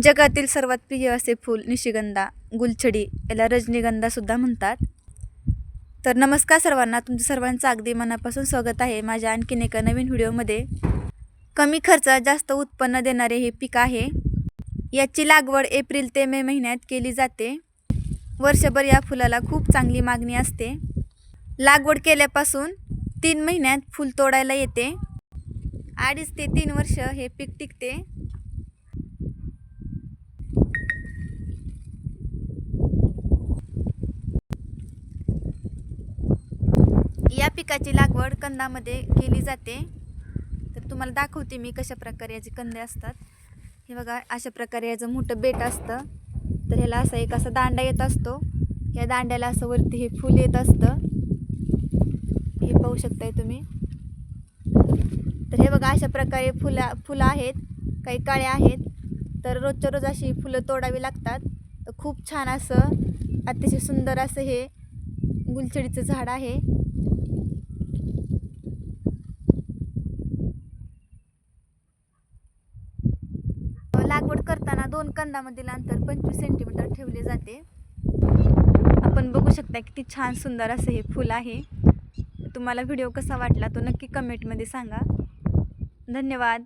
जगातील सर्वात प्रिय असे फूल निशिगंधा गुलछडी याला रजनीगंधासुद्धा म्हणतात. तर नमस्कार सर्वांना तुमचं सर्वांचं अगदी मनापासून स्वागत आहे माझ्या आणखीन एका नवीन व्हिडिओमध्ये. कमी खर्चात जास्त उत्पन्न देणारे हे पीक आहे. याची लागवड एप्रिल ते मे महिन्यात केली जाते. वर्षभर या फुलाला खूप चांगली मागणी असते. लागवड केल्यापासून तीन महिन्यात फूल तोडायला येते. अडीच ते तीन वर्ष हे पीक टिकते. या पिकाची लागवड कंदामध्ये केली जाते. तर तुम्हाला दाखवते मी कशा प्रकारे याचे कंदे असतात. हे बघा अशा प्रकारे याचं मोठं बेट असतं. तर ह्याला असा एक असा दांडा येत असतो. या दांड्याला असं वरती हे फूल येत असतं. हे पाहू शकताय तुम्ही. तर हे बघा अशा प्रकारे फुला फुलं आहेत. काही काळे आहेत. तर रोजच्या रोज अशी फुलं तोडावी लागतात. तर खूप छान असं अतिशय सुंदर असं हे गुलछडीचं झाड आहे. लागवड करताना दोन कंदामधील अंतर पंचवीस सेंटीमीटर ठेवले जाते. आपण बघू शकता किती छान सुंदर असं हे फूल आहे. तुम्हाला व्हिडिओ कसा वाटला तो नक्की कमेंटमध्ये सांगा. धन्यवाद.